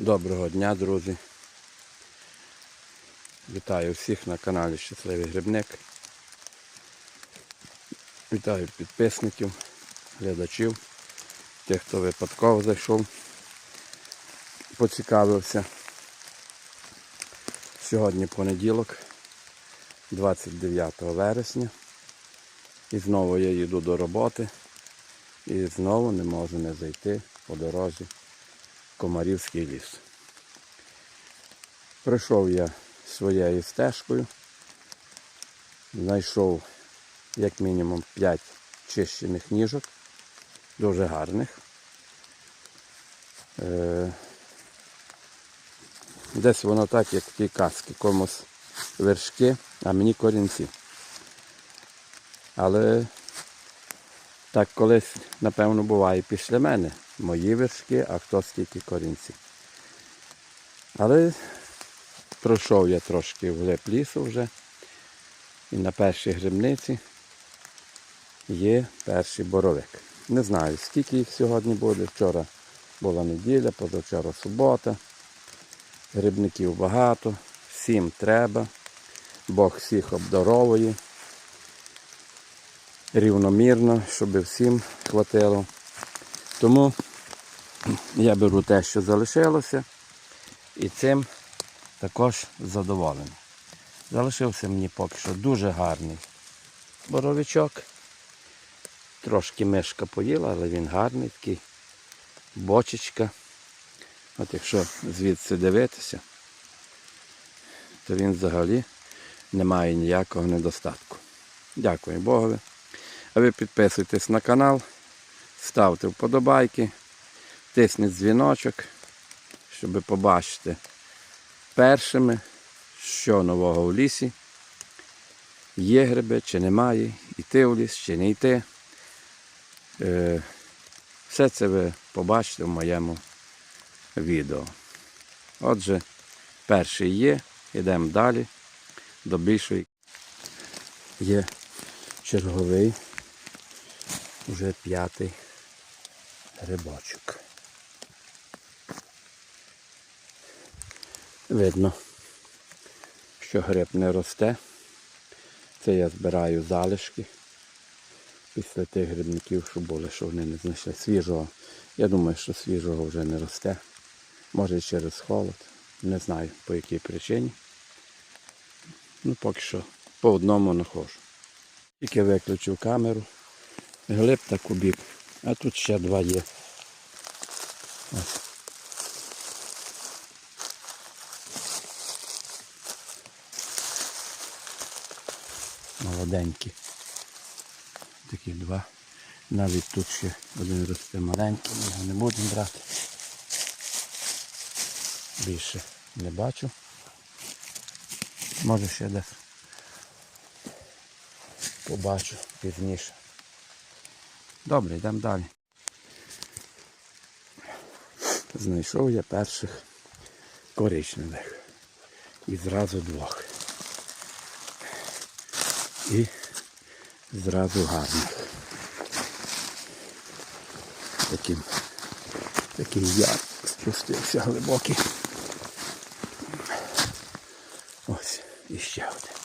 Доброго дня, друзі. Вітаю всіх на каналі Щасливий Грибник. Вітаю підписників, глядачів, тих, хто випадково зайшов, поцікавився. Сьогодні понеділок, 29 вересня. І знову я їду до роботи. І знову не можу не зайти по дорозі Комарівський ліс. Прийшов я своєю стежкою, знайшов як мінімум 5 чищених ніжок, дуже гарних. Е, Десь воно так, як тій казці, комусь вершки, а мені корінці. Але так колись, напевно, буває після мене. Мої вершки, а хто скільки корінці. Але пройшов я трошки вглиб лісу вже. І на першій грибниці є перший боровик. Не знаю, скільки їх сьогодні буде. Вчора була неділя, позавчора субота. Грибників багато, всім треба. Бог всіх обдаровує рівномірно, щоб всім хватило. Тому я беру те, що залишилося, і цим також задоволений. Залишився мені поки що дуже гарний боровичок. Трошки мишка поїла, але він гарний такий. Бочечка. От якщо звідси дивитися, то він взагалі не має ніякого недостатку. Дякую Богові. А ви підписуйтесь на канал, ставте вподобайки, тисніть дзвіночок, щоб побачити першими, що нового в лісі. Є гриби чи немає, йти в ліс чи не йти. Е, Все це ви побачите в моєму відео. Отже, перший є, йдемо далі до більшої. Є черговий, вже п'ятий грибочок. Видно, що гриб не росте. Це я збираю залишки після тих грибників, що були, що вони не знайшли свіжого. Я думаю, що свіжого вже не росте. Може через холод. Не знаю по якій причині. Ну поки що по одному знаходжу. Тільки виключив камеру. Глиб та кубік. А тут ще два є. Ось. Молоденькі. Такі два. Навіть тут ще один росте маленький, ми його не будемо брати. Більше не бачу. Може ще десь побачу пізніше. Добре, йдемо далі. Знайшов я перших коричневих. І зразу двох. І зразу гарних. Таким, такий яр спустився глибокий. Ось іще один.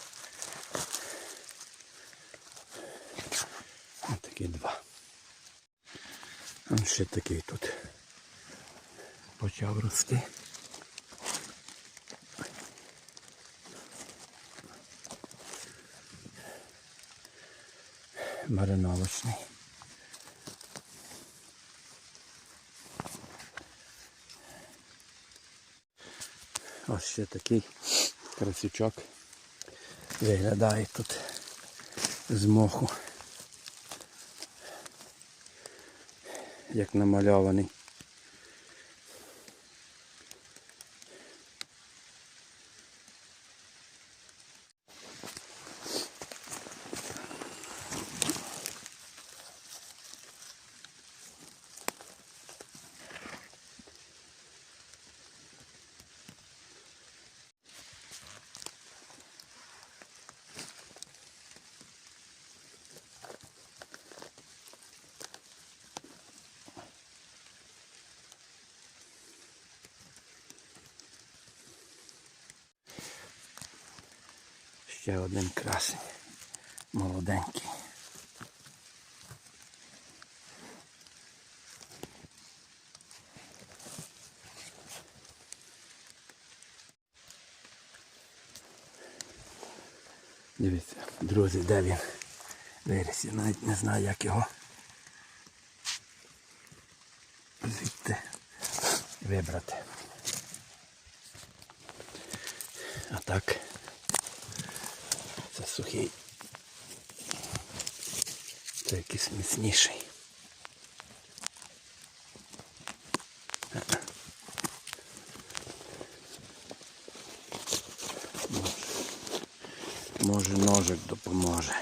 Ось такі два. А ще такий тут почав рости. Мариновочний. Ось ще такий красючок виглядає тут з моху. Як намальований. Ще один красень. Молоденький. Дивіться, друзі, де він виріс. Я навіть не знаю, як його звідти вибрати. А так, сухий. Це якийсь міцніший. Може ножик допоможе.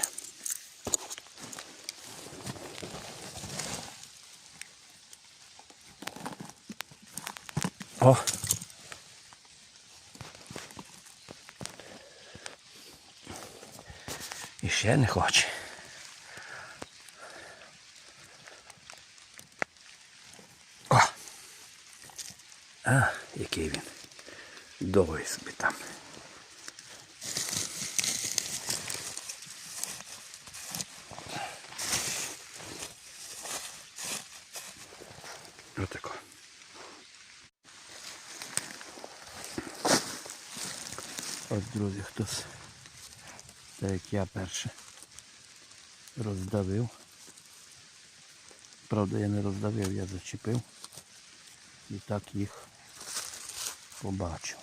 О! І ще не хоче. О! А, який він. Довгий собі там. Ось, друзі, хтось, так як я перше, роздавив. Правда, я не роздавив, я зачепив. І так їх побачив.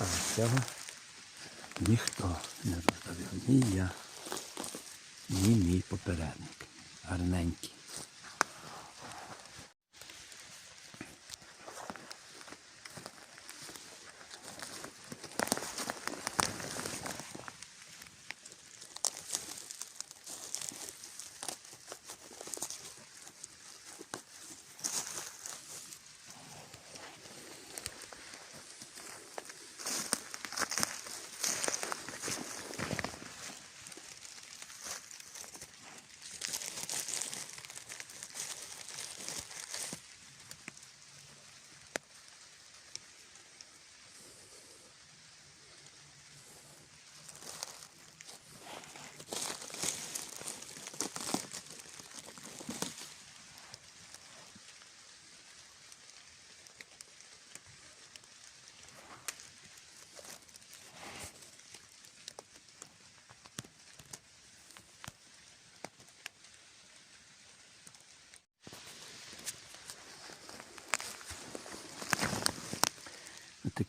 А цього ніхто не роздавив. Ні я, ні мій попередник. Гарненький.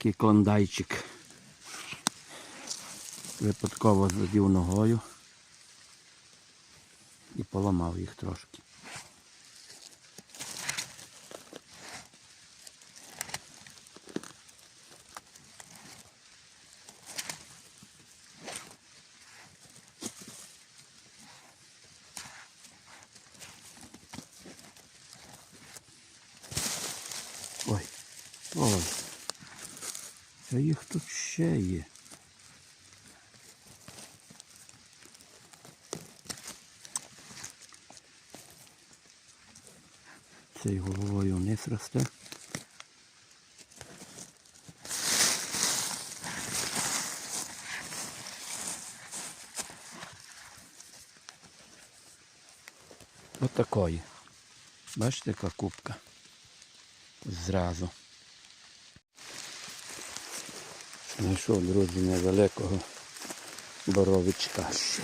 Такий клондайчик. Випадково задів ногою і поламав їх трошки. Ой, ой. А їх тут ще є. Цей головою вниз росте. Отакої. Бачите, яка кубка? Зразу. Знайшов, друзі, невеликого боровичка ще.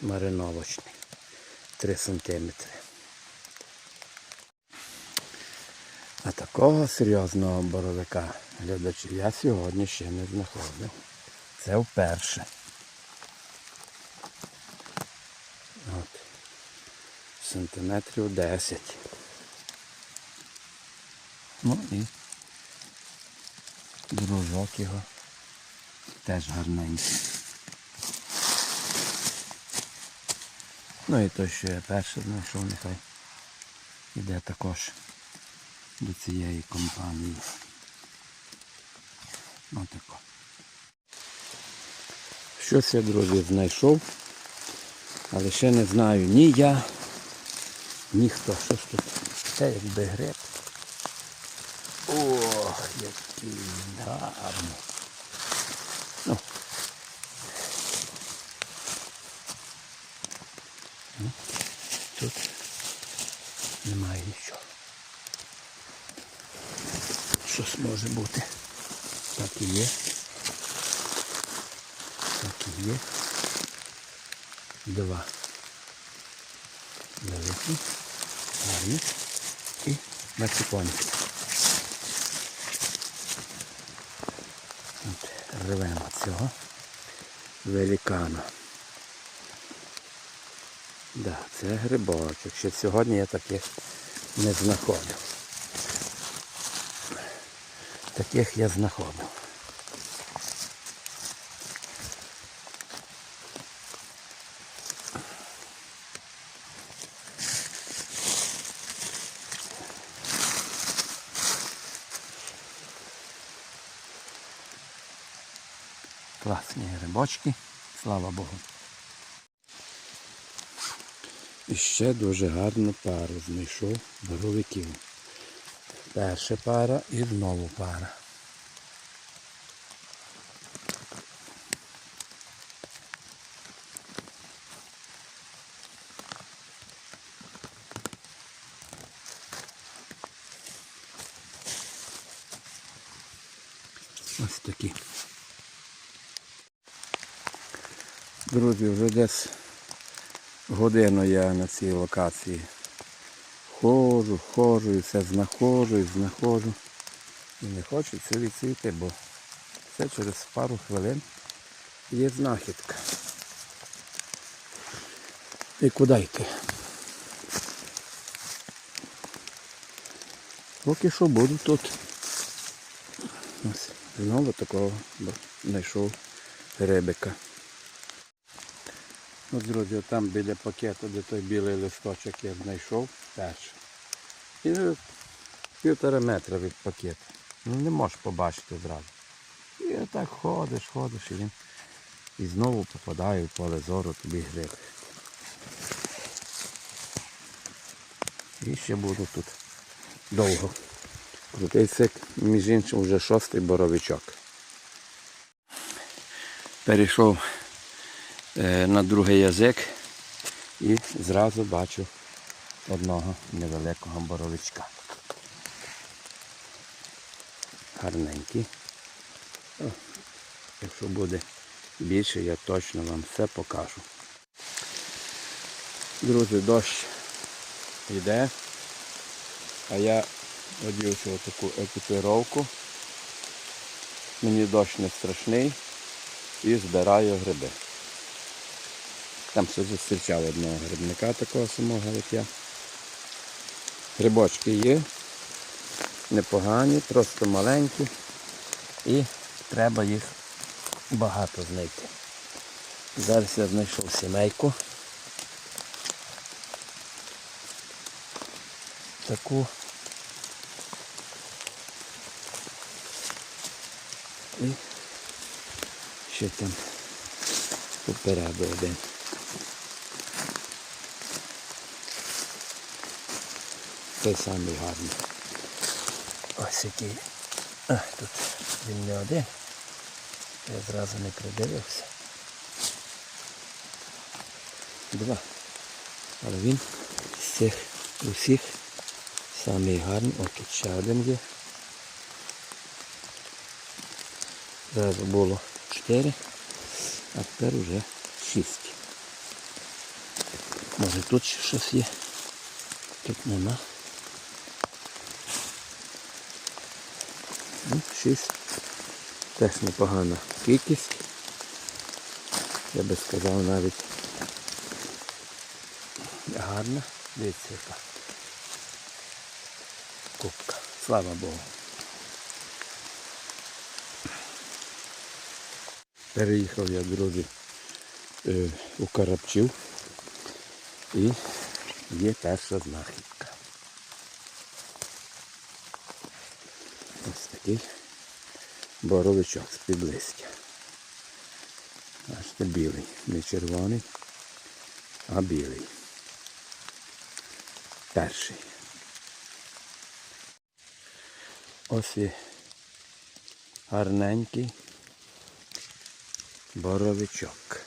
Мариновочний. 3 сантиметри. А такого серйозного боровика глядачі я сьогодні ще не знаходив. Це вперше. Сантиметрів 10. Ну і дружок його теж гарненький. Ну і той, що я перше знайшов, нехай іде також до цієї компанії. Отако. Щось я, друзі, знайшов. Але ще не знаю ні я, ні хто. Що ж тут? Це якби гриб. Ох, який гарний. Ну. Ну, Тут немає нічого. Щось може бути. Так і є. Так і є. Два. Великі, гарні і мациконки. От, рвемо цього великана. Да, це грибочок. Ще сьогодні я таких не знаходив. Таких я знаходив. Класні грибочки, слава Богу. І ще дуже гарну пару знайшов боровиків. Перша пара і знову пара. Ось такі. Друзі, вже десь годину я на цій локації. Ходжу, ходжу і все знаходжу і знаходжу. І не хочу цілі цвіти, бо все через пару хвилин є знахідка. І куди йти? Поки що буду тут. Ось, знову такого знайшов рибика. Ну, друзі, там біля пакету, де той білий листочок я знайшов перший. І півтора метра від пакету. Ну не можеш побачити зразу. І отак ходиш, ходиш і він. І знову попадає в поле зору тобі гриб. І ще буду тут довго. Крутий цик, між іншим, вже шостий боровичок. Перейшов на другий язик і зразу бачу одного невеликого боровичка. Гарненький. Якщо буде більше, я точно вам все покажу. Друзі, дощ йде, а я одівся таку екіпіровку. Мені дощ не страшний і збираю гриби. Там все зустрічав одного грибника такого самого, як я. Грибочки є, непогані, просто маленькі і треба їх багато знайти. Зараз я знайшов сімейку. Таку. І ще там попереду один. Той самий гарний. Ось який. А, тут він не один. Я зразу не придивився. Два. Але він з цих усіх самий гарний. О, тут ще один є. Зразу було 4, а тепер вже 6. Може тут ще щось є. Тут нема. Ну, 6. Теж непогана кількість. Я би сказав навіть гарна. Дивіться яка. Кубка. Слава Богу. Переїхав я, друзі, е, у Карабчів і є перша знахідка. Ось такий боровичок з під листя. Це білий, не червоний, а білий. Перший. Ось і гарненький боровичок.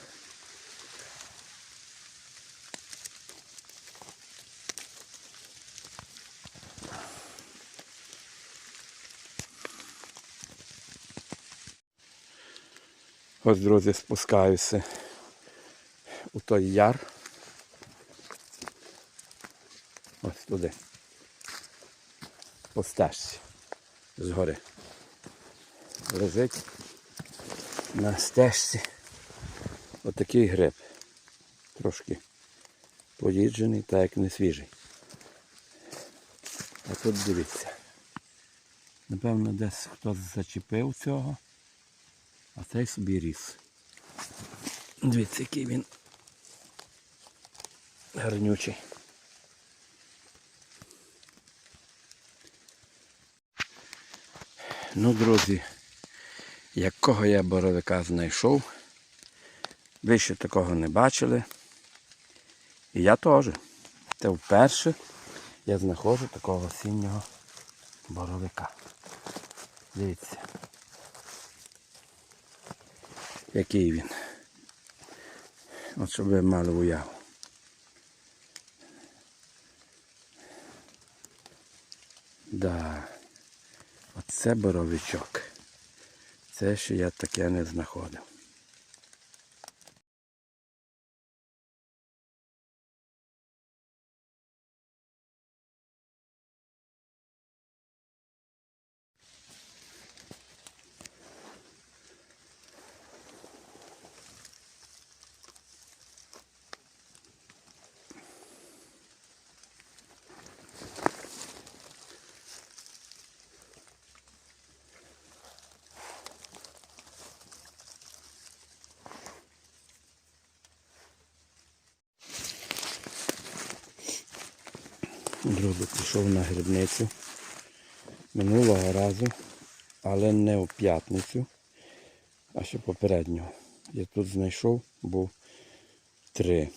Ось, друзі, спускаюся у той яр. Ось туди. По стежці. Згори. Лежить на стежці отакий гриб. Трошки поїджений, так як не свіжий. А тут дивіться. Напевно, десь хтось зачепив цього, а цей собі ріс. Дивіться, який він гарнючий. Ну, друзі, якого я боровика знайшов, ви ще такого не бачили. І я теж. Це вперше я знаходжу такого осіннього боровика. Дивіться. Який він. От щоб ви мали уяву. Да. Оце боровичок. Це ще я таке не знаходив. Друзі, пішов на грибницю минулого разу, але не у п'ятницю, а ще попереднього. Я тут знайшов, був три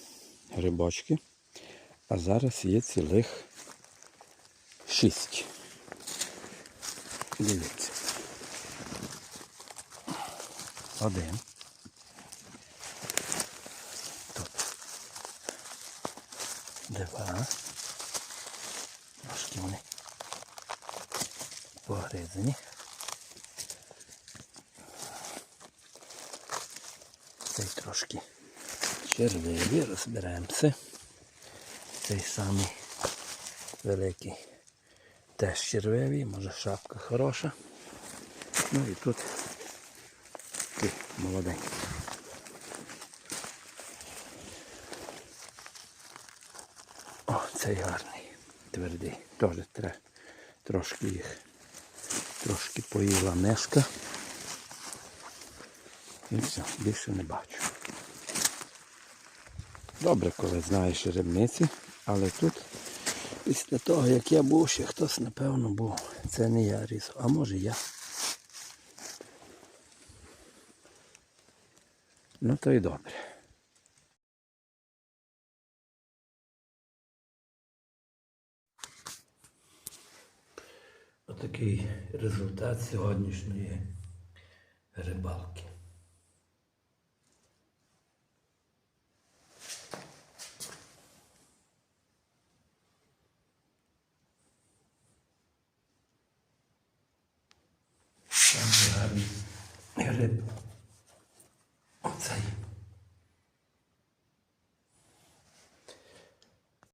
грибочки, а зараз є цілих шість. Дивіться. Один. Тут. Два. Трошки вони погризані. Цей трошки червивий, розберемося. Цей самий великий теж червивий, може шапка хороша. Ну і тут такий молоденький. О, цей гарний, твердий. Теж треба трошки їх трошки поїла мешка. І все, більше не бачу. Добре, коли знаєш рибниці, але тут після того, як я був, ще хтось, напевно, був. Це не я різав, а може я. Ну то й добре. Отакий результат сьогоднішньої рибалки.